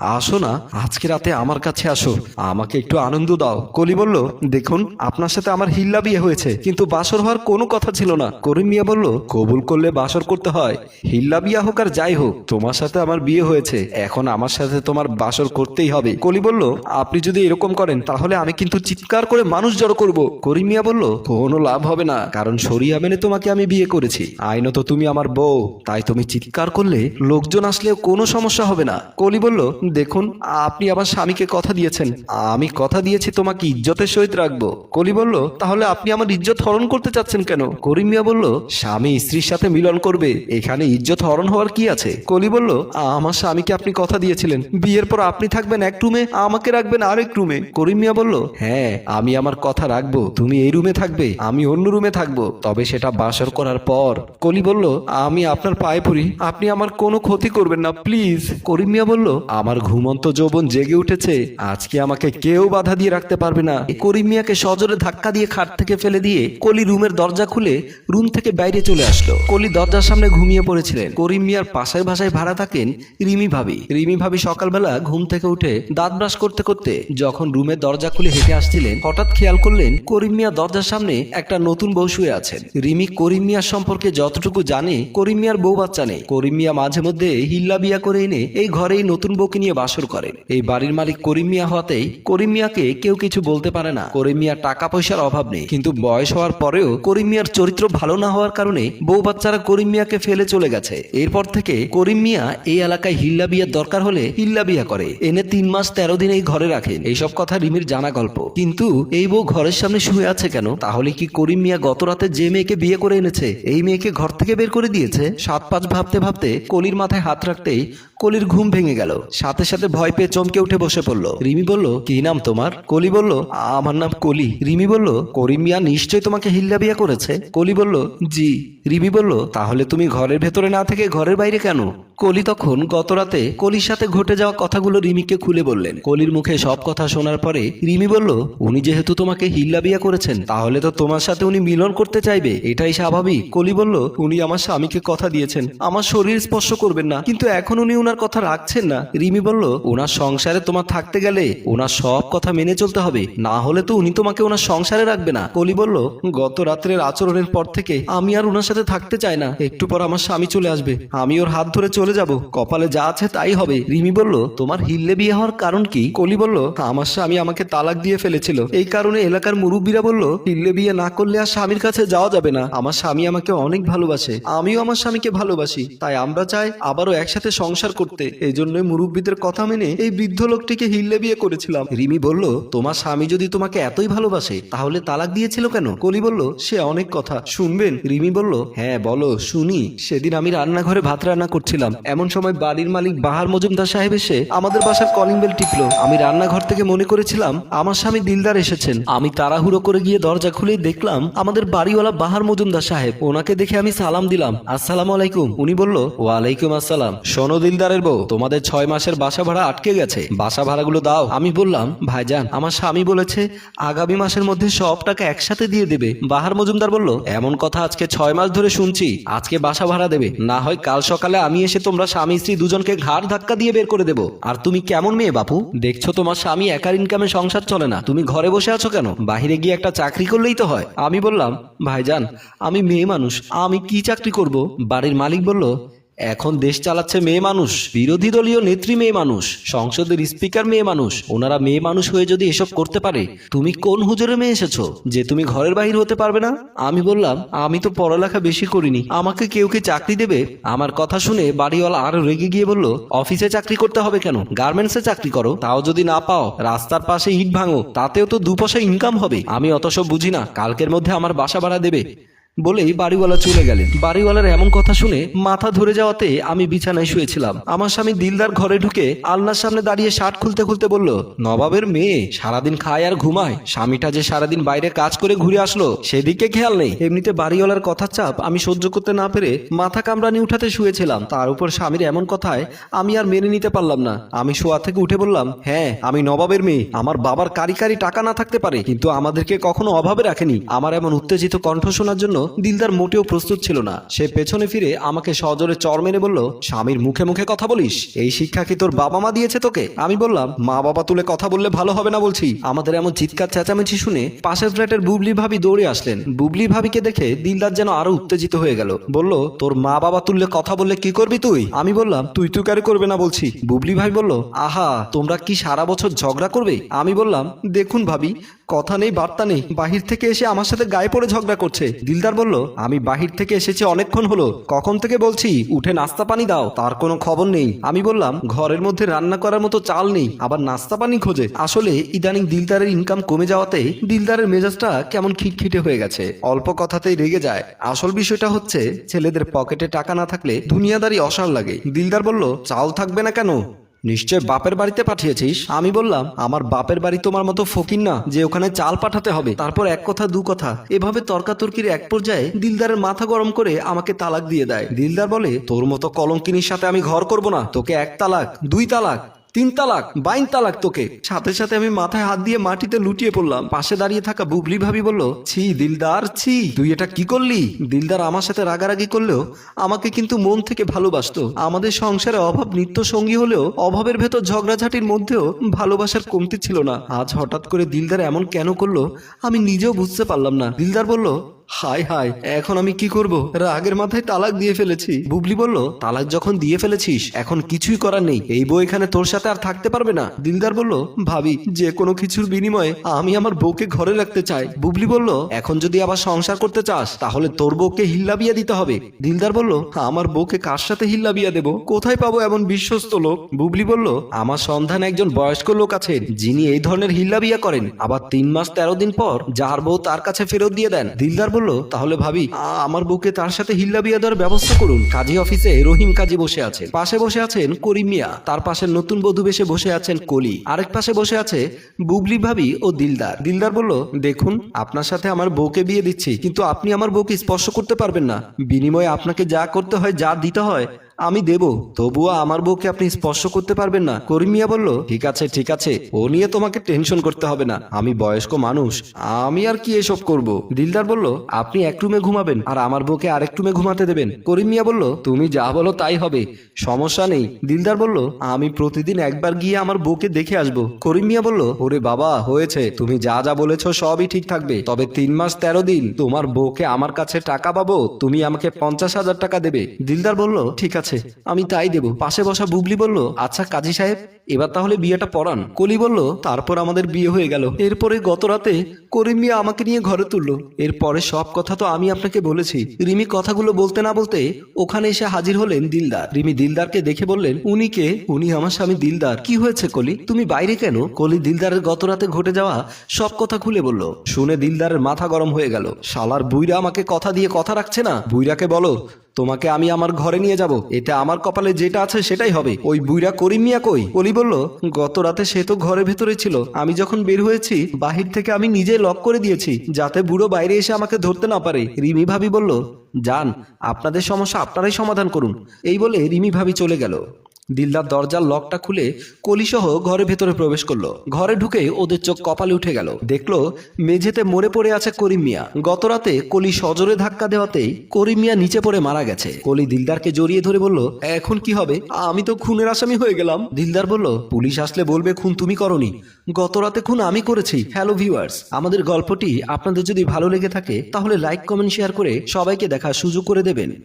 আসো না, আজকে রাতে আমার কাছে আসো। আমাকে একটু আনন্দ দাও। কলি বলল, দেখুন, আপনার সাথে আমার হিল্লা বিয়ে হয়েছে, কিন্তু বাসর হওয়ার কোনো কথা ছিল না। করিম মিয়া বলল, কবুল করলে বাসর করতে হয়। হিল্লা বিয়া হোক আর যাই হোক, তোমার সাথে আমার বিয়ে হয়েছে। এখন আমার সাথে তোমার বাসর করতেই হবে। কলি বলল, আপনি যদি এরকম করেন, তাহলে আমি কিন্তু চিৎকার করে মানুষ জড়ো করব। করিম মিয়া বলল, কোনো লাভ হবে না, কারণ সরিয়া মেনে তোমাকে আমি বিয়ে করেছি। আইনত তুমি আমার বউ, তাই তুমি চিৎকার করলে লোকজন আসলেও কোনো সমস্যা হবে না। কলি বলল দেখুন, আপনি আমার স্বামীকে কথা দিয়েছেন। আমি কথা দিয়েছি তোমাকে ইজ্জতের সহিত রাখব। কলি বলল, তাহলে আপনি আমার ইজ্জত হরণ করতে চাচ্ছেন কেন? করিম মিয়া বলল, স্বামী স্ত্রীর সাথে মিলন করবে, এখানে ইজ্জত হরণ হওয়ার কি আছে? কলি বলল, আমার স্বামীকে আপনি কথা দিয়েছিলেন। বিয়ের পর আপনি থাকবেন এক রুমে, আমাকে রাখবেন আরেক রুমে। করিম মিয়া বলল হ্যাঁ আমি আমার কথা রাখব, তুমি এই রুমে থাকবে, আমি অন্য রুমে থাকব, তবে সেটা বাসর করার পর। কলি বলল, আমি আপনার পায়ে পড়ি, আপনি আমার কোনো ক্ষতি করবেন না, প্লিজ। করিম মিয়া বলল, আমার ঘুমন্ত যৌবন জেগে উঠেছে, আজকে আমাকে কেউ বাধা দিয়ে রাখতে পারবে না। করিম মিয়াকে সজোরে ধাক্কা দিয়ে খাট থেকে ফেলে দিয়ে কলি রুমের দরজা খুলে রুম থেকে বাইরে চলে আসলো। কলি দরজার সামনে ঘুমিয়ে পড়েছিলেন। করিম মিয়ার পাশের ভাষায় ভাড়া থাকেন রিমি ভাবি। রিমি ভাবি সকালবেলা ঘুম থেকে উঠে দাঁত ব্রাশ করতে করতে যখন রুমের দরজা খুলে হেঁটে আসছিলেন, হঠাৎ খেয়াল করলেন করিম মিয়া দরজার সামনে একটা নতুন বউ শুয়ে আছেন। রিমি করিম মিয়ার সম্পর্কে যতটুকু জানে, করিম মিয়ার বউ বাচ্চা নেই। করিম মিয়া মাঝে মধ্যে হিল্লা বিয়া করে এনে এই ঘরেই নতুন বউকে নিয়ে বাসর করেন এই বাড়ির মালিক করিম মিয়া হওয়াতেই করিম মিয়াকে কেউ কিছু বলতে পারে না। করিম মিয়ার টাকা পয়সার অভাব নেই। কিন্তু বয়স হওয়ার পরেও করিম মিয়ার চরিত্র ভালো না হওয়ার কারণে বউ বাচ্চারা করিম মিয়াকে ফেলে চলে গেছে। এরপর থেকে করিম মিয়া এই এলাকায় হিল্লা বিয়ার দরকার হলে হিল্লা বিয়া করে। এনে তিন মাস তেরো দিন এই ঘরে রাখেন। এইসব কথা রিমির জানা গল্প। কিন্তু এই বউ ঘরের সামনে শুয়ে আছে কেন? তাহলে কি করিম মিয়া গত রাতে যে মেয়েকে বিয়ে করে এনেছে, এই মেয়েকে ঘর থেকে বের করে দিয়েছে? সাত পাঁচ ভাবতে ভাবতে কলির মাথায় হাত রাখতেই কলির ঘুম ভেঙে গেল। সাথে সাথে ভয় পেয়ে চমকে উঠে বসে পড়ল। রিমি বলল, কি নাম তোমার? কলি বলল, আমার নাম কলি। রিমি বলল করিম মিয়া নিশ্চয় তোমাকে হিল্লা বিয়া করেছে? কলি বলল, জি। রিমি বলল, তাহলে তুমি ঘরের ভেতরে না থেকে ঘরের বাইরে কেন? কলি তখন গত রাতে কলির সাথে ঘটে যাওয়া কথাগুলো রিমিকে খুলে বললেন। কলির মুখে সব কথা শোনার পরে রিমি বলল, উনি যেহেতু তোমাকে হিল্লা বিয়া করেছেন, তাহলে তো তোমার সাথে উনি মিলন করতে চাইবে। এটাই স্বাভাবিক। কলি বলল, উনি আমার স্বামীকে কথা দিয়েছেন। আমার শরীর স্পর্শ করবেন না, কিন্তু এখন উনি ওনার কথা রাখছেন না। রিমি বলল, ওনার সংসারে তোমার থাকতে গেলে ওনার সব কথা মেনে চলতে হবে। না হলে তো উনি তোমাকে ওনার সংসারে রাখবে না। কলি বলল, গত রাত্রের আচরণের পর থেকে আমি আর ওনার সাথে থাকতে চাই না। একটু পর আমার স্বামী চলে আসবে। আমি ওর হাত ধরে চলে যাব। কপালে যা আছে তাই হবে। রিমি বলল, তোমার হিল্লে বিয়ে হওয়ার কারণ কি? কলি বলল, আমার স্বামী আমাকে তালাক দিয়ে ফেলেছিল। এই কারণে এলাকার মুরব্বীরা বলল, হিল্লে বিয়ে না করলে আর স্বামীর কাছে যাওয়া যাবে না। আমার স্বামী আমাকে অনেক ভালোবাসে। আমিও আমার স্বামীকে ভালোবাসি। তাই আমরা চাই আবারও একসাথে সংসার করতে। এই জন্যই মুরব্বীদের কথা মেনে এই বৃদ্ধ লোকটিকে হিল্লে বিয়ে করেছিলাম। রিমি বলল, তোমার স্বামী যদি তোমাকে এতই ভালোবাসে, তাহলে তালাক দিয়েছিল কেন? কলি বলল, সে অনেক কথা। শুনবেন? রিমি বলল হ্যাঁ বলো, শুনি। সেদিন আমি রান্নাঘরে ভাত রান্না করছিলাম। এমন সময় বাড়ির মালিক বাহার মজুমদার সাহেব এসে আমাদের বাসার কলিং বেল টিপলো। আমি রান্নাঘর থেকে মনে করেছিলাম, আমার স্বামী দিলদার এসেছেন। আমি তাড়াহুড়ো করে গিয়ে দরজা খুলেই দেখলাম, আমাদের বাড়িওয়ালা বাহার মজুমদার সাহেব। ওনাকে দেখে আমি সালাম দিলাম। আসসালামু আলাইকুম। উনি বলল, ওয়ালাইকুম আসসালাম। শোনো দিলদারের বউ, তোমাদের ছয় মাসের বাসা ভাড়া আটকে গেছে। বাসা ভাড়াগুলো দাও। আমি বললাম, ভাইজান, আমার স্বামী বলেছে, আগামী মাসের মধ্যে সব টাকা একসাথে দিয়ে দেবে। বাহার মজুমদার বলল, এমন কথা আজকে ছয় মাস ধরে শুনছি। আজকে বাসা ভাড়া দেবে। না হয় কাল সকালে আমি এসে তোমরা স্বামী স্ত্রী দুজনকে ঘাড় ধাক্কা দিয়ে বের করে দেবো। আর তুমি কেমন মেয়ে বাপু? দেখছ তোমার স্বামী একার ইনকামে সংসার চলে না। তুমি ঘরে বসে আছো কেন? বাহিরে গিয়ে একটা চাকরি করলেই তো হয়। আমি বললাম, ভাইজান, আমি মেয়ে মানুষ। আমি কি চাকরি করব? বাড়ির মালিক বলল এখন দেশ চালাচ্ছে মেয়ে মানুষ, বিরোধী দলীয় নেত্রী মেয়ে মানুষ, সংসদের স্পিকার মেয়ে মানুষ, ওনারা মেয়ে মানুষ হয়ে যদি এসব করতে পারে, তুমি কোন হুজুরে মেয়ে এসেছ যে তুমি ঘরের বাহির হতে পারবে না? আমি বললাম, আমি তো পড়ালেখা বেশি করিনি, আমাকে কেউ কি চাকরি দেবে? আমার কথা শুনে বাড়িওয়ালা আরও রেগে গিয়ে বলল, অফিসে চাকরি করতে হবে কেন? গার্মেন্টসে চাকরি করো, তাও যদি না পাও, রাস্তার পাশে ইট ভাঙো, তাতেও তো দু পয়সা ইনকাম হবে। আমি অত সব বুঝি না, কালকের মধ্যে আমার বাসা ভাড়া দেবে। বলেই বাড়িওয়ালা চলে গেলেন। বাড়িওয়ালার এমন কথা শুনে মাথা ধরে যাওয়াতে আমি বিছানায় শুয়েছিলাম। আমার স্বামী দিলদার ঘরে ঢুকে আলনার সামনে দাঁড়িয়ে শার্ট খুলতে খুলতে বলল, নবাবের মেয়ে, সারাদিন খায় আর ঘুমায়। স্বামীটা যে সারাদিন বাইরে কাজ করে ঘুরে আসলো, সেদিকে খেয়াল নেই। এমনিতে বাড়িওয়ালার কথার চাপ আমি সহ্য করতে না পেরে মাথা কামড়ানি উঠাতে শুয়েছিলাম। তার উপর স্বামীর এমন কথায় আমি আর মেনে নিতে পারলাম না। আমি শোয়া থেকে উঠে বললাম হ্যাঁ আমি নবাবের মেয়ে। আমার বাবার কারি কারি টাকা না থাকতে পারে, কিন্তু আমাদেরকে কখনো অভাবে রাখেনি। আমার এমন উত্তেজিত কণ্ঠ শোনার জন্য দিলদার মোটেও প্রস্তুত ছিল না। সে পেছনে ফিরে আমাকে সজোরে চর মেরে বলল, স্বামীর মুখে মুখে কথা বলিস? এই শিক্ষা কি তোর বাবা মা দিয়েছে তোকে? আমি বললাম মা বাবা তুলে কথা বললে ভালো হবে না বলছি। আমাদের এমন চিৎকার চেঁচামেচি শুনে পাশের ফ্ল্যাটের বুবলি ভাবি দৌড়ে আসলেন। বুবলি ভাবিকে দেখে দিলদার যেন আরও উত্তেজিত হয়ে গেল। বলল, তোর মা বাবা তুললে কথা বললে কি করবি তুই? আমি বললাম, তুই তুই কারে করবে না বলছি। বুবলি ভাই বলল, আহা, তোমরা কি সারা বছর ঝগড়া করবে? আমি বললাম, দেখুন ভাবি, কথা নেই, বার্তা নেই, বাহির থেকে এসে আমার সাথে গায়ে পড়ে ঝগড়া করছে। দিলদার বলল, আমি বাহির থেকে এসেছি অনেকক্ষণ হলো। কখন থেকে বলছি, উঠে নাস্তা পানি দাও, তার কোনো খবর নেই। আমি বললাম, ঘরের মধ্যে রান্না করার মতো চাল নেই, আবার নাস্তা পানি খোঁজে। আসলে ইদানিং দিলদারের ইনকাম কমে যাওয়াতে দিলদারের মেজাজটা কেমন খিটখিটে হয়ে গেছে। অল্প কথাতেই রেগে যায়। আসল বিষয়টা হচ্ছে, ছেলেদের পকেটে টাকা না থাকলে দুনিয়াদারি অসার লাগে। দিলদার বলল, চাল থাকবে না কেন? নিশ্চয় বাপের বাড়িতে পাঠিয়েছিস? আমি বললাম, আমার বাপের বাড়ি তোমার মতো ফকির না, যে ওখানে চাল পাঠাতে হবে। তারপর এক কথা, দু কথা। এভাবে তর্কাতর্কির এক পর্যায়ে দিলদারের মাথা গরম করে আমাকে তালাক দিয়ে দেয়। দিলদার বলে, তোর মতো কলঙ্কিনীর সাথে আমি ঘর করব না, তোকে এক তালাক, দুই তালাক। তিন তালাক, বাইন তালাক তোকে। সাথে সাথে আমি মাথায় হাত দিয়ে মাটিতে লুটিয়ে পড়লাম। পাশে দাঁড়িয়ে থাকা বুবলি ভাবি বলল, ছি, দিলদার, ছি, তুই এটা কি করলি? দিলদার আমার সাথে রাগারাগি করলেও আমাকে কিন্তু মন থেকে ভালোবাসতো। আমাদের সংসারে অভাব নিত্য সঙ্গী হলেও অভাবের ভেতর ঝগড়াঝাটির মধ্যেও ভালোবাসার কমতি ছিল না। আজ হঠাৎ করে দিলদার এমন কেন করল, আমি নিজেও বুঝতে পারলাম না। দিলদার বলল হাই হাই এখন আমি কি করব? রাগের মাথায় তালাক দিয়ে ফেলেছি। বুবলি বলল তালাক যখন দিয়ে ফেলেছিস এখন কিছুই করার নেই। এই বউ এখানে তোর সাথে আর থাকতে পারবে না। দিলদার বলল ভাবি যে কোনো কিছুর বিনিময়ে আমি আমার বউকে ঘরে রাখতে চাই। বুবলি বলল এখন যদি আবার সংসার করতে চাস তাহলে তোর বউকে হিল্লা বিয়া দিতে হবে। দিলদার বলল আমার বউকে কার সাথে হিল্লা বিয়া দেবো? কোথায় পাবো এমন বিশ্বস্ত লোক? বুবলি বলল আমার সন্ধানে একজন বয়স্ক লোক আছেন যিনি এই ধরনের হিল্লা বিয়া করেন। আবার তিন মাস তেরো দিন পর যার বউ তার কাছে ফেরত দিয়ে দেন। দিলদার বলল তাহলে ভাবি, আমার বউকে তার সাথে হিল্লা বিয়া দেওয়ার ব্যবস্থা করুন। কাজী অফিসে রহিম কাজী বসে আছেন। পাশে বসে আছেন করিম মিয়া। তার পাশে নতুন বধু বেশে বসে আছেন কলি। আরেক পাশে বসে আছে বুবলি ভাবি ও দিলদার। দিলদার বলল, দেখুন, আপনার সাথে আমার বউকে বিয়ে দিচ্ছি, কিন্তু আপনি আমার বউকে স্পর্শ করতে পারবেন না। বিনিময়ে আপনাকে যা করতে হয়, যা দিতে হয় আমি দেব। তবুও আমার বউকে আপনি স্পর্শ করতে পারবেন না। করিম মিয়া বলল, ঠিক আছে ঠিক আছে। ও নিয়ে তোমাকে টেনশন করতে হবে না। আমি বয়স্ক মানুষ। আমি আর কি এসব করব? দিলদার বলল, আপনি এক রুমে ঘুমাবেন আর আমার বউকে আরেক রুমে ঘুমাতে দেবেন। করিমিয়া বলল, তুমি যা বলো তাই হবে। সমস্যা নেই। দিলদার বলল, আমি প্রতিদিন একবার গিয়ে আমার বউকে দেখে আসব। করিমিয়া বলল, ওরে বাবা, হয়েছে। তুমি যা যা বলেছ সবই ঠিক থাকবে। তবে তিন মাস তেরো দিন তোমার বউকে আমার কাছে টাকা পাবো। তুমি আমাকে পঞ্চাশ হাজার টাকা দেবে। দিলদার বলল, ঠিক আছে আমি তাই দেব। পাশে বসা বুবলি বলল আচ্ছা কাজী সাহেব, এবার তাহলে বিয়েটা পড়ান। কলি বলল, তারপর আমাদের বিয়ে হয়ে গেল। এরপরে গত রাতে করিম মিয়া আমাকে নিয়ে ঘরে তুললো। এরপরে সব কথা তো আমি আপনাকে বলেছি। রিমি কথাগুলো বলতে না বলতে ওখানে এসে হাজির হলেন দিলদার। রিমি দিলদারকে দেখে বললেন, উনি কে? উনি আমার স্বামী দিলদার। কি হয়েছে কলি? তুমি বাইরে কেন? কলি দিলদারের গত রাতে ঘটে যাওয়া সব কথা খুলে বলল। শুনে দিলদারের মাথা গরম হয়ে গেল। শালার বুইরা আমাকে কথা দিয়ে কথা রাখছে না? বুইরাকে বলো তোমাকে আমি আমার ঘরে নিয়ে যাব। এটা আমার কপালে যেটা আছে সেটাই হবে। ওই বুইরা করিম মিয়া কই? কলি বলল, গত রাতে সে তো ঘরে ভেতরে ছিল। আমি যখন বের হয়েছি, বাহির থেকে আমি নিজে লক করে দিয়েছি, যাতে বুড়ো বাইরে এসে আমাকে ধরতে না পারে। রিমি ভাবি বলল, যান, আপনাদের সমস্যা আপনারাই সমাধান করুন। এই বলে রিমি ভাবি চলে গেল। দিলদার দরজার লকটা খুলে কলিসহ ঘরের ভেতরে প্রবেশ করল। ঘরে ঢুকে ওদের চোখ কপালে উঠে গেল। দেখল মেঝেতে মরে পড়ে আছে করিম মিয়া। গত রাতে কলি সজোরে ধাক্কা দেওয়াতেই করিম মিয়া নিচে পড়ে মারা গেছে। কলি দিলদারকে জড়িয়ে ধরে বলল, এখন কি হবে? আমি তো খুনের আসামি হয়ে গেলাম। দিলদার বলল, পুলিশ আসলে বলবে খুন তুমি করনি। গত রাতে খুন আমি করেছি। হ্যালো ভিউয়ার্স আমাদের গল্পটি আপনাদের যদি ভালো লেগে থাকে, তাহলে লাইক কমেন্ট শেয়ার করে সবাইকে দেখার সুযোগ করে দেবেন।